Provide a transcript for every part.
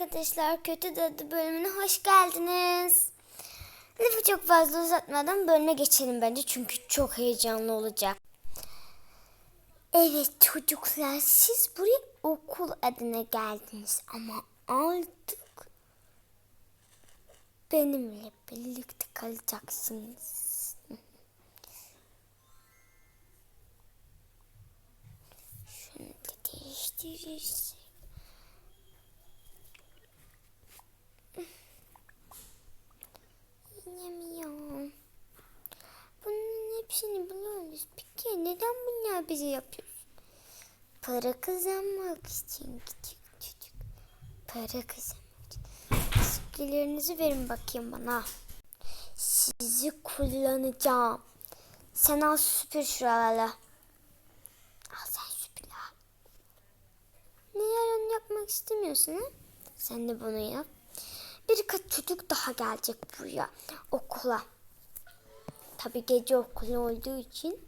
arkadaşlar. Kötü Dadı bölümüne hoş geldiniz. Lafı çok fazla uzatmadan bölüme geçelim bence. Çünkü çok heyecanlı olacak. Evet çocuklar siz buraya okul adına geldiniz. Ama artık benimle birlikte kalacaksınız. Şunu da değiştiririz. Yiyemiyorum. Bunun hepsini biliyoruz. Peki neden bunlar bize yapıyor? Para kazanmak için küçük çocuk. Para kazanmak için. Eskilerinizi verin bakayım bana. Sizi kullanacağım. Sen al süpür şuraları. Al sen süpür al. Neler onu yapmak istemiyorsun ha? Sen de bunu yap. Birkaç çocuk daha gelecek buraya okula. Tabi gece okulu olduğu için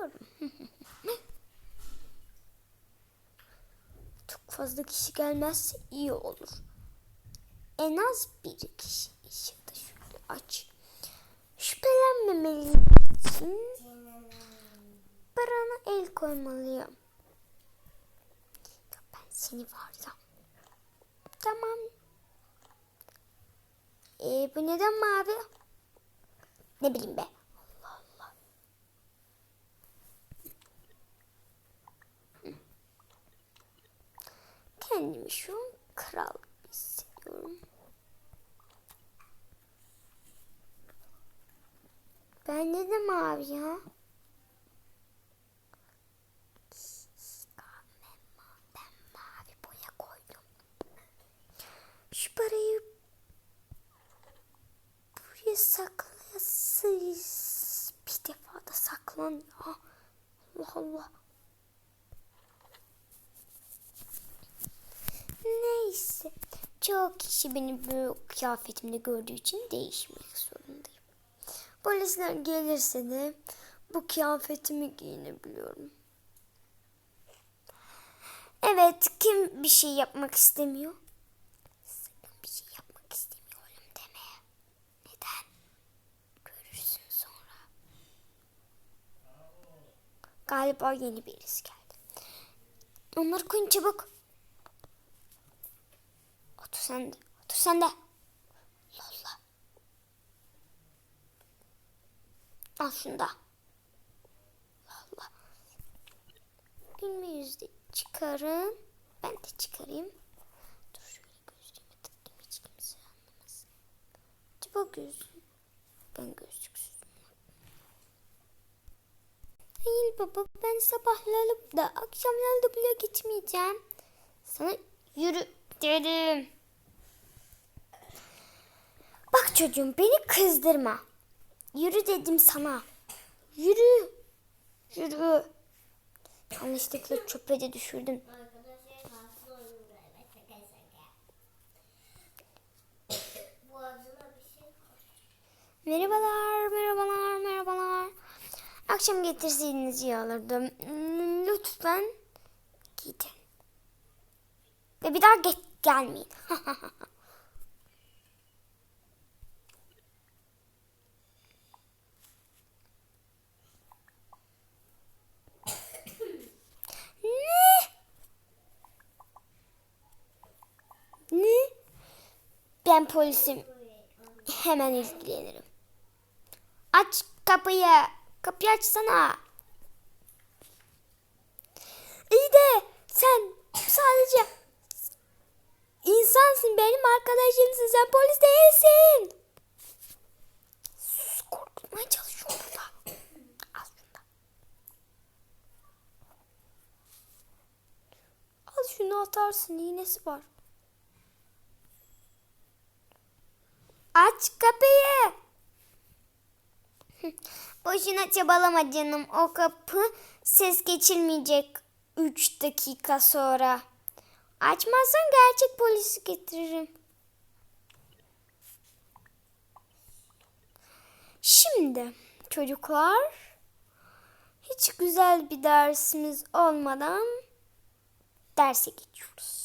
olabiliyorum. Çok fazla kişi gelmezse iyi olur. En az bir kişi ışıkta şöyle aç. Şüphelenmemeliyim barana el koymalıyım. Ya ben seni var ya. Tamam. Ee, bu neden mavi? Ne bileyim be. Allah Allah. Hı. Kendimi şu an kral hissediyorum. Ben neden mavi ya? Ben mavi boya koydum. Şu parayı buraya saklayasız. Bir defa da saklan ya. Allah Allah. Neyse. Çok kişi beni bu kıyafetimde gördüğü için değişmek zorundayım. Polisler gelirse de bu kıyafetimi giyinebiliyorum. Evet, kim bir şey yapmak istemiyor? Sakın bir şey yapmak istemiyorum deme. Neden? Görürsün sonra. Galiba yeni birisi geldi. Onları koyun çabuk. Otur sen de. Otur sen de. Lolla. Al şunu da. Allah. Gülme yüzde çıkarın. Ben de çıkarayım. Dur şöyle gözlüğümü takayım hiç kimse anlamasın. Acaba gözlüğüm. Ben gözlüksüzüm. Hayır baba ben sabahları da akşamları da bile gitmeyeceğim. Sana yürü dedim. Çocuğum beni kızdırma. Yürü dedim sana. Yürü. Yürü. Yanlışlıkla çöpe de düşürdüm. Merhabalar, merhabalar, merhabalar. Akşam getirseydiniz iyi olurdu. Hmm, Lütfen gidin. Ve bir daha geç gelmeyin. ne? Ne? Ben polisim. Hemen ilgilenirim. Aç kapıyı. Kapıyı açsana. İyi de sen sadece insansın. Benim arkadaşımsın. Sen polis değilsin. Sus korkutmaya çalışıyorum burada. Al şunu da. Al şunu atarsın. İğnesi var. Aç kapıyı. Boşuna çabalama canım. O kapı ses geçirmeyecek 3 dakika sonra. Açmazsan gerçek polisi getiririm. Şimdi çocuklar hiç güzel bir dersimiz olmadan derse geçiyoruz.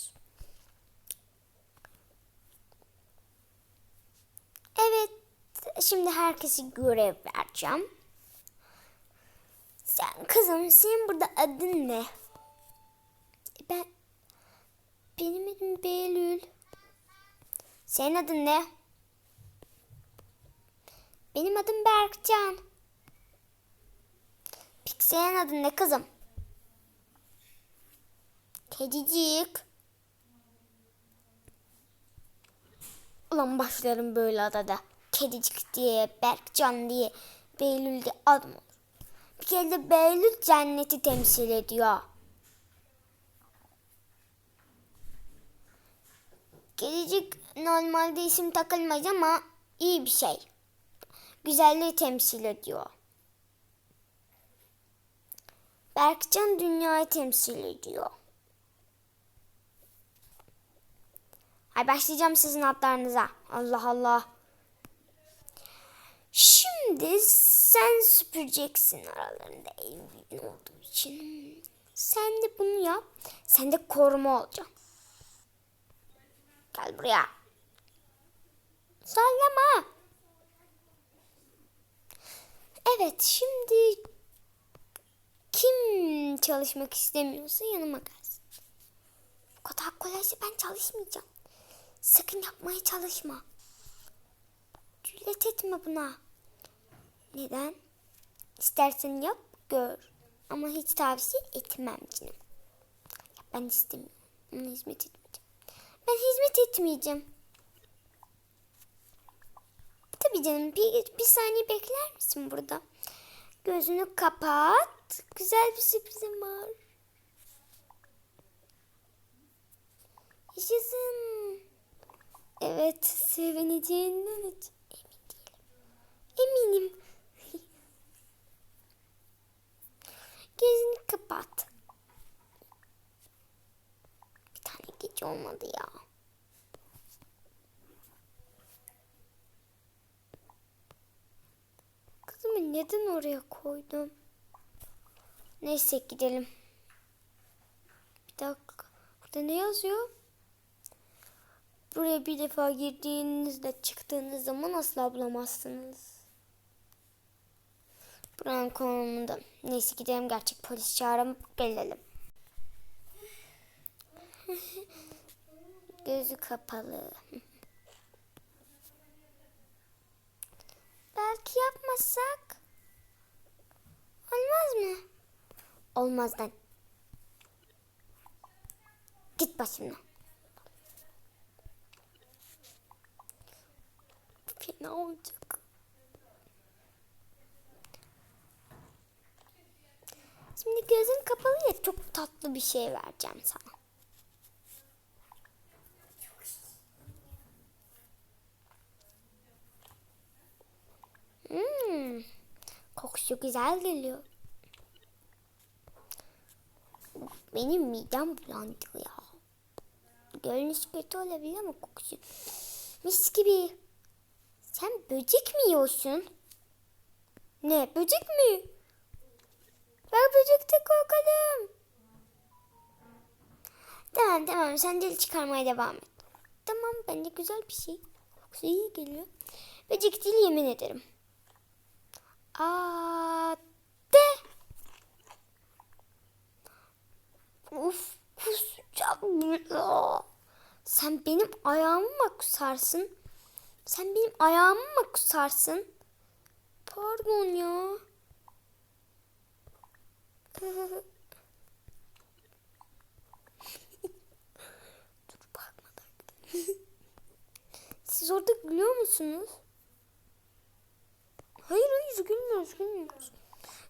Şimdi herkese görev vereceğim. Sen kızım senin burada adın ne? Ben benim adım Behlül. Senin adın ne? Benim adım Berkcan. Peki senin adın ne kızım? Kedicik. Ulan başlarım böyle adada. Kedicik diye, Berkcan diye, Behlül diye adım olur. Bir kere de Behlül cenneti temsil ediyor. Kedicik normalde isim takılmaz ama iyi bir şey. Güzelliği temsil ediyor. Berkcan dünyayı temsil ediyor. Ay başlayacağım sizin adlarınıza. Allah Allah. Şimdi sen süpüreceksin aralarında büyük olduğu için. Sen de bunu yap. Sen de koruma olacaksın. Gel buraya. Sallama. Evet şimdi kim çalışmak istemiyorsa yanıma gelsin. Bu kadar kolaysa ben çalışmayacağım. Sakın yapmaya çalışma. Cüret etme buna. Neden? İstersen yap, gör. Ama hiç tavsiye etmem canım. Ben istemiyorum. Ona hizmet etmeyeceğim. Ben hizmet etmeyeceğim. Tabii canım bir, bir saniye bekler misin burada? Gözünü kapat. Güzel bir sürprizim var. Yaşasın. Evet, sevineceğinden hiç emin değilim. Eminim. Gözünü kapat. Bir tane gece olmadı ya. Kızımı neden oraya koydum? Neyse gidelim. Bir dakika. Burada ne yazıyor? Buraya bir defa girdiğinizde çıktığınız zaman asla bulamazsınız. Buranın konumunda. Neyse gidelim gerçek polis çağırıp gelelim. Gözü kapalı. Belki yapmasak olmaz mı? Olmaz lan. Git başımdan. Fena olacak. Şimdi gözün kapalı ya çok tatlı bir şey vereceğim sana. Hmm, kokusu güzel geliyor. Benim midem bulandı ya. Görünüş kötü olabilir ama kokusu mis gibi. Sen böcek mi yiyorsun? Ne böcek mi? Ben böcekte korkarım. Tamam tamam sen dil çıkarmaya devam et. Tamam bence güzel bir şey. Kokusu iyi geliyor. Böcek değil yemin ederim. Aa, de. Uf kusacağım. Sen benim ayağımı mı kusarsın? Sen benim ayağımı mı kusarsın? Pardon ya. Dur bakmadan. Siz orada gülüyor musunuz? Hayır hayır gülmüyoruz gülmüyoruz.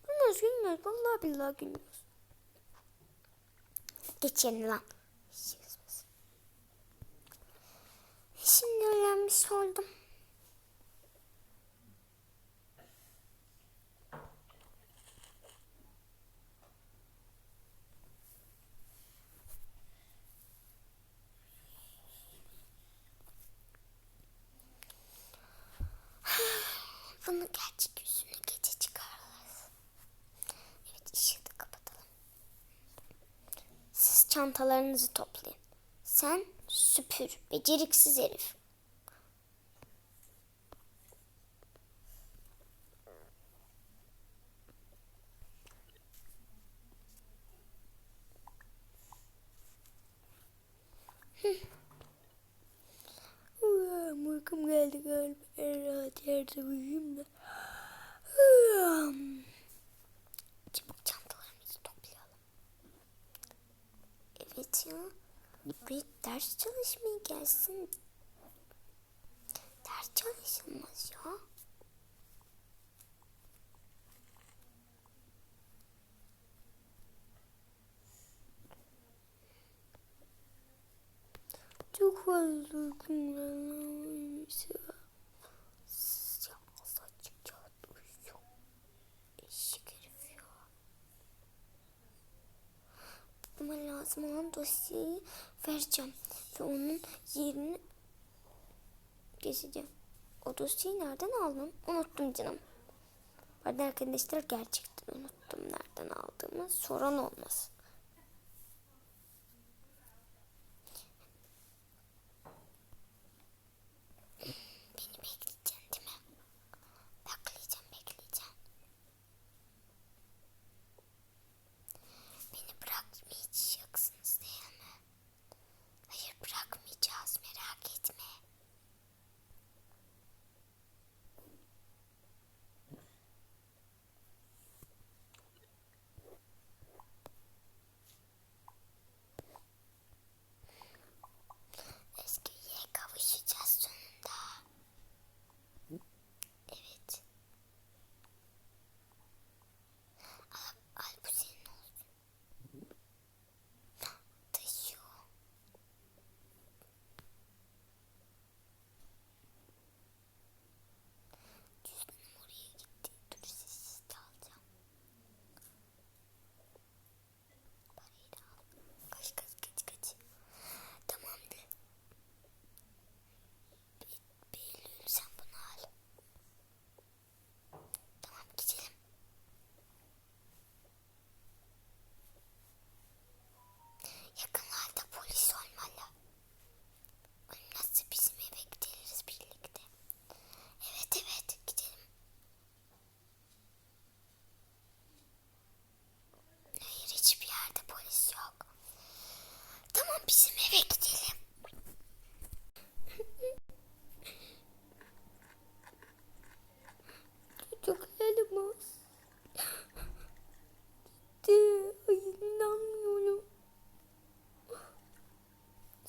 Gülmüyoruz gülmüyoruz. Vallahi billahi gülmüyoruz. Geç yerine lan. Şimdi öğrenmiş oldum. Bunu gerçek yüzünü gece çıkarırız. Evet ışığı da kapatalım. Siz çantalarınızı toplayın. Sen süpür, beceriksiz herif. Ulan, Uykum geldi galiba. Rahat yerde uyuyayım da. Çabuk çantalarımızı toplayalım. Evet ya. Buraya ders çalışmaya gelsin. Ders çalışılmaz ya. Çok fazla uykum geldi. Ya azıcık kağıt uyuyor. Eşek herif ya. Ama lazım olan dosyayı vereceğim. Ve onun yerini gezeceğim. O dosyayı nereden aldım? Unuttum canım. Arada arkadaşlar gerçekten unuttum nereden aldığımı. Soran olmasın.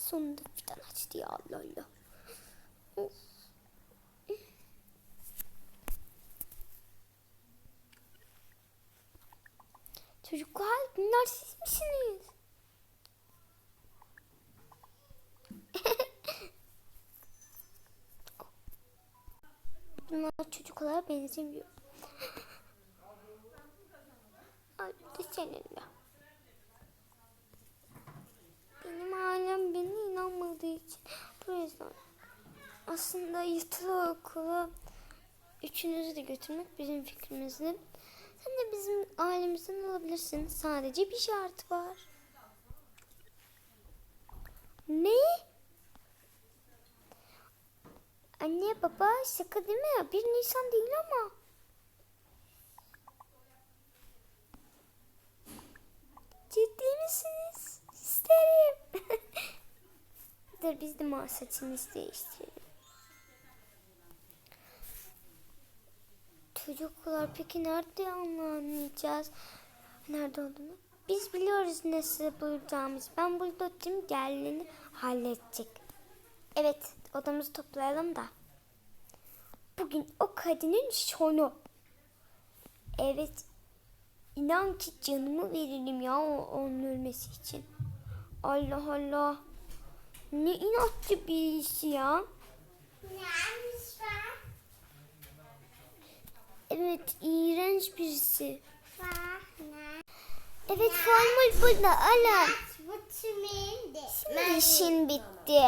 Sonunda fidan açtı ya Allah. Çocuklar bunlar siz misiniz? Bunlar çocuklara benzemiyor. Ay bu da. Benim beni inanmadığı için bu yüzden. Aslında yatılı okula üçünüzü de götürmek bizim fikrimizdi. Sen de bizim ailemizden alabilirsin. Sadece bir şart var. Ne? Anne baba şaka değil mi? Bir Nisan değil ama. Mor saçımızı değiştirelim. Çocuklar peki nerede anlayacağız? Nerede olduğunu? Biz biliyoruz nasıl bulacağımızı. Ben burada tüm geldiğini halledecek. Evet odamızı toplayalım da. Bugün o kadının sonu. Evet. İnan ki canımı veririm ya onun ölmesi için. Allah Allah. Ne inatçı birisi ya. Neymiş var? Evet iğrenç birisi. Evet formül burada alın. Şimdi işin bitti.